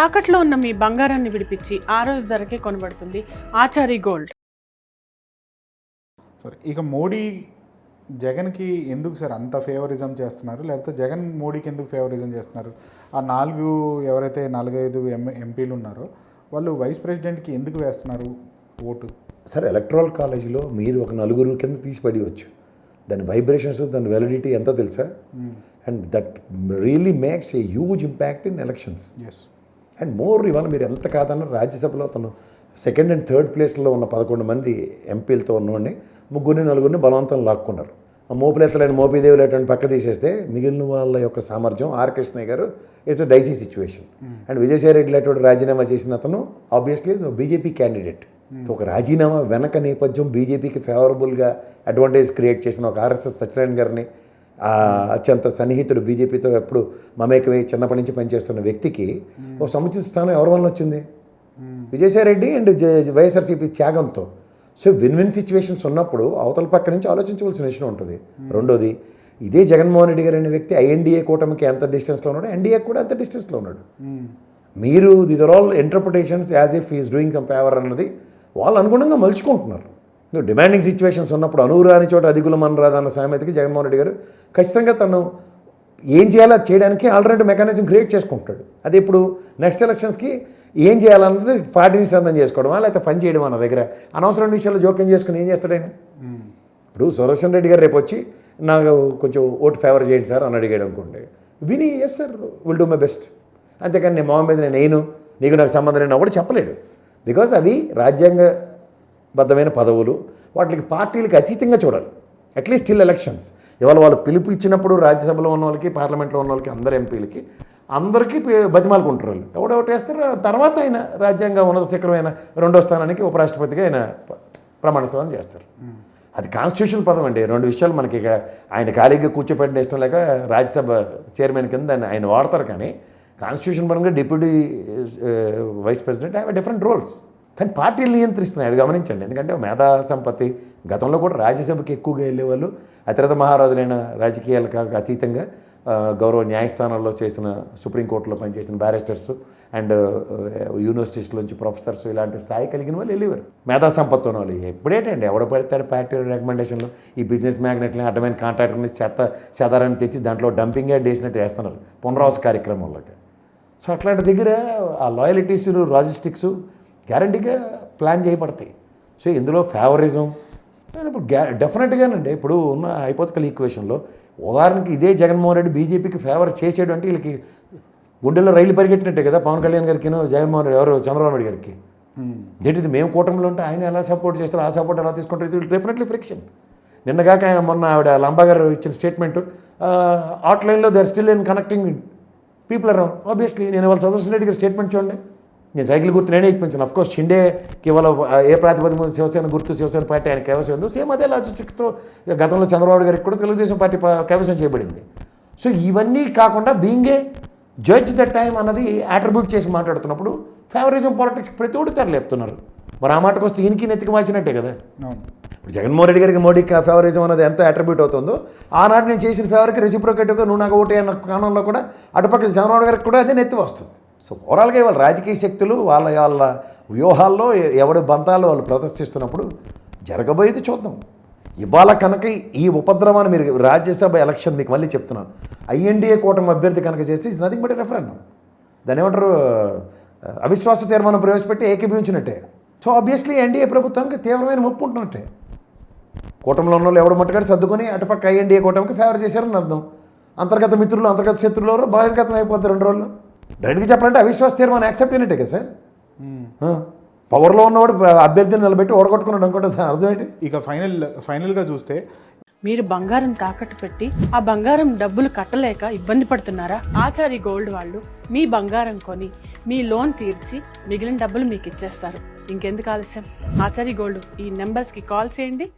తాకట్లో ఉన్న మీ బంగారాన్ని విడిపించి ఆ రోజు ధరకే కొనబడుతుంది ఆచారి గోల్డ్. సరే ఇక మోడీ జగన్కి ఎందుకు సార్ అంత ఫేవరిజం చేస్తున్నారు? లేకపోతే జగన్ మోడీకి ఎందుకు ఫేవరిజం చేస్తున్నారు? ఆ నాలుగు ఎవరైతే నాలుగైదు ఎం ఎంపీలు ఉన్నారో వాళ్ళు వైస్ ప్రెసిడెంట్కి ఎందుకు వేస్తున్నారు ఓటు? సరే ఎలక్ట్రల్ కాలేజీలో మీరు ఒక నలుగురు కింద తీసి పడేయచ్చు. దాని వైబ్రేషన్స్ దాని వెలిడిటీ ఎంత తెలుసా? And that really makes a huge impact in elections yes and more ఇవాళ మీరు ఎంత కాదన్న రాజ్యసభలో తను సెకండ్ అండ్ థర్డ్ ప్లేస్లో ఉన్న పదకొండు మంది ఎంపీలతో ఉన్నవాడిని ముగ్గురిని నలుగురిని బలవంతం లాక్కున్నారు. ఆ మోపులెత్తలేని మోపీదేవులు అటువంటి పక్క తీసేస్తే మిగిలిన వాళ్ళ యొక్క సామర్థ్యం ఆర్ కృష్ణయ్య గారు it's dicey situation and Vijayasai Reddy లాంటి రాజీనామా చేసిన అతను ఆబ్వియస్లీ బీజేపీ క్యాండిడేట్ ఒక రాజీనామా వెనక నేపథ్యం బీజేపీకి ఫేవరబుల్గా అడ్వాంటేజ్ క్రియేట్ చేసిన ఒక ఆర్ఎస్ఎస్ సత్యనారాయణ గారిని అత్యంత సన్నిహితుడు బీజేపీతో ఎప్పుడు మమేకమై చిన్నప్పటి నుంచి పనిచేస్తున్న వ్యక్తికి ఒక సముచిత స్థానం ఎవరి వల్ల వచ్చింది? విజయసాయి రెడ్డి అండ్ జ- వైఎస్ఆర్సీపీ త్యాగంతో. సో విన్ విన్ సిచ్యువేషన్స్ ఉన్నప్పుడు అవతల పక్క నుంచి ఆలోచించవలసిన విషయం ఉంటుంది. రెండోది ఇదే జగన్మోహన్ రెడ్డి గారు అనే వ్యక్తి ఐఎన్డీఏ కూటమికి ఎంత డిస్టెన్స్లో ఉన్నాడు ఎన్డీఏ కూడా ఎంత డిస్టెన్స్లో ఉన్నాడు. మీరు these are all interpretations as if is doing some favour అన్నది వాళ్ళు అనుగుణంగా మలుచుకుంటున్నారు. నువ్వు డిమాండింగ్ సిచ్యువేషన్స్ ఉన్నప్పుడు అనువురాని చోట అధికులం అనరాదు అన్న సామెతకి జగన్మోహన్ రెడ్డి గారు ఖచ్చితంగా తను ఏం చేయాలో చేయడానికి ఆల్రెడీ మెకానిజం క్రియేట్ చేసుకుంటాడు. అది ఇప్పుడు నెక్స్ట్ ఎలక్షన్స్కి ఏం చేయాలన్నది పార్టీని శ్రద్ధం చేసుకోవడమా లేకపోతే పని చేయడం నా దగ్గర? అనవసరమైన విషయాల్లో జోక్యం చేసుకుని ఏం చేస్తాడు ఇప్పుడు సుదర్శన్ రెడ్డి గారు రేపు వచ్చి నాకు కొంచెం ఓటు ఫేవర్ చేయండి సార్ అని అడిగాడు అనుకోండి. విని yes sir will do my best అంతేకాని నేను మొహం మీద నేను నేను నీకు నాకు సంబంధం నేను కూడా చెప్పలేడు. బికాజ్ అవి రాజ్యాంగ రాజ్యాంగబద్ధమైన పదవులు వాటికి పార్టీలకు అతీతంగా చూడాలి. అట్లీస్ట్ స్టిల్ ఎలక్షన్స్ ఇవాళ వాళ్ళు పిలుపు ఇచ్చినప్పుడు రాజ్యసభలో ఉన్న వాళ్ళకి పార్లమెంట్లో ఉన్న వాళ్ళకి అందరు ఎంపీలకి అందరికీ బతిమాలుకుంటారు వాళ్ళు. ఎవడెవటి వేస్తారు. తర్వాత ఆయన రాజ్యాంగ ఉన్నత శిఖరమైన రెండో స్థానానికి ఉపరాష్ట్రపతిగా ఆయన ప్రమాణ స్వీకారం చేస్తారు. అది కాన్స్టిట్యూషన్ పదం అండి. రెండు విషయాలు మనకి ఇక్కడ ఆయన ఖాళీగా కూర్చోపెట్టిన ఇష్టం లేక రాజ్యసభ చైర్మన్ కింద దాన్ని ఆయన వాడతారు కానీ కాన్స్టిట్యూషన్ పరంగా deputy vice president have different roles కానీ పార్టీలు నియంత్రిస్తున్నాయి. అది గమనించండి. ఎందుకంటే మేధా సంపత్తి గతంలో కూడా రాజ్యసభకి ఎక్కువగా వెళ్ళేవాళ్ళు. అతిరథ మహారాజులైన రాజకీయాలకు అతీతంగా గౌరవ న్యాయస్థానాల్లో చేసిన సుప్రీంకోర్టులో పనిచేసిన బ్యారిస్టర్స్ అండ్ యూనివర్సిటీస్లోంచి ప్రొఫెసర్స్ ఇలాంటి స్థాయి కలిగిన వాళ్ళు వెళ్ళేవారు. మేధా సంపత్తి ఉన్న వాళ్ళు ఎప్పుడేటండి ఎవడ పెడతాడు పార్టీ రికమెండేషన్లు. ఈ బిజినెస్ మ్యాగ్నెట్ని అడ్డమైన కాంట్రాక్టర్ని చెత్త చెదారాన్ని తెచ్చి దాంట్లో డంపింగ్ యాడ్ చేసినట్టు వేస్తున్నారు. పునరావాస కార్యక్రమంలోకి. సో అట్లాంటి దగ్గర ఆ లాయలిటీస్ లాజిస్టిక్స్ గ్యారంటీగా ప్లాన్ చేయబడతాయి. సో ఇందులో ఫేవరిజం ఇప్పుడు గ్యా డెఫినెట్గానండి ఇప్పుడు ఉన్న హైపోతికల్ ఈక్వేషన్లో ఉదాహరణకి ఇదే జగన్మోహన్ రెడ్డి బీజేపీకి ఫేవర్ చేసాడు అంటే వీళ్ళకి గుండెల్లో రైలు పరిగెట్టినట్టే కదా పవన్ కళ్యాణ్ గారికి జగన్మోహన్ రెడ్డి ఎవరు చంద్రబాబు నాయుడు గారికి. ఏంటిది మేము కూటమిలో ఉంటే ఆయన ఎలా సపోర్ట్ చేస్తారు ఆ సపోర్ట్ ఎలా తీసుకుంటారు డెఫినెట్లీ ఫ్రిక్షన్ నిన్నగాక ఆయన మొన్న ఆవిడ లంబా గారు ఇచ్చిన statement ఆట్లైన్లో they are still in connecting people around obviously నేను వాళ్ళ సుదర్శన్ రెడ్డి గారి స్టేట్మెంట్ చూడండి. నేను సైకిల్ గుర్తు నేనే ఇప్పించాను. అఫ్ కోర్స్ షిండేకి ఇవాళ ఆ, ఏ ప్రాతిపదిక మీద శివసేన గుర్తు శివసేన పార్టీ ఆయన కైవసం ఉందో సేమ్ అదే లాజిస్టిక్స్తో గతంలో చంద్రబాబు గారికి కూడా తెలుగుదేశం పార్టీ కైవసం చేయబడింది. సో ఇవన్నీ కాకుండా being a judge the time అన్నది అట్రిబ్యూట్ చేసి మాట్లాడుతున్నప్పుడు ఫేవరిజం పాలిటిక్స్ ప్రతి ఒక్కటి తెరలేపుతున్నారు మరి ఆ మాటకు వస్తే ఈయనకి నెత్తికి మార్చినట్టే కదా? ఇప్పుడు జగన్మోహన్ రెడ్డి గారికి మోడీకి ఫేవరిజం అనేది ఎంత అట్రిబ్యూట్ అవుతుందో ఆనాడు నేను చేసిన ఫేవర్కి రెసిప్రోకేటివ్గా నువ్వు నాకు ఓటే అన్న కారణంలో కూడా అటుపక్క చంద్రబాబు గారికి కూడా అదే నెత్తి వస్తుంది. సో ఓవరాల్గా ఇవాళ రాజకీయ శక్తులు వాళ్ళ వాళ్ళ వ్యూహాల్లో ఎవరి ఎవడి వాళ్ళు ప్రదర్శిస్తున్నప్పుడు జరగబోయేది చూద్దాం. ఇవాళ కనుక ఈ ఉపద్రవాన్ని మీరు రాజ్యసభ ఎలక్షన్ మీకు మళ్ళీ చెప్తున్నాను. ఐఎన్డీఏ కూటమి అభ్యర్థి కనుక చేస్తే ఇట్స్ నథింగ్ బట్ రెఫరెండం దాని ఏమంటారు? అవిశ్వాస తీర్మానం ప్రవేశపెట్టి ఏకీభవించినట్టే సో ఆబ్వియస్లీ ఎన్డీఏ ప్రభుత్వానికి తీవ్రమైన ముప్పు ఉంటున్నట్టే. కూటమిలో ఉన్న వాళ్ళు ఎవడు మట్టుగాడు సర్దుకొని అటుపక్క ఐఎన్డీఏ కూటమికి ఫేవర్ చేశారని అర్థం. అంతర్గత మిత్రులు అంతర్గత శత్రులు ఎవరు బహిర్గతం అయిపోతారు రెండు రోజులు డైరెక్ట్గా చెప్పాలంటే అవిశ్వాస తీర్మానం యాక్సెప్ట్ అయినట్టే కదా సార్? పవర్లో ఉన్నవాడు అభ్యర్థిని నిలబెట్టి ఓడగొట్టుకున్నాడు అనుకుంటే దాని అర్థం ఏంటి ఇక ఫైనల్ ఫైనల్గా చూస్తే మీరు బంగారం తాకట్టు పెట్టి ఆ బంగారం డబ్బులు కట్టలేక ఇబ్బంది పడుతున్నారా? ఆచారి గోల్డ్ వాళ్ళు మీ బంగారం కొని మీ లోన్ తీర్చి మిగిలిన డబ్బులు మీకు ఇచ్చేస్తారు. ఇంకెందుకు ఆలస్యం? ఆచారి గోల్డ్ ఈ నెంబర్స్కి కాల్ చేయండి.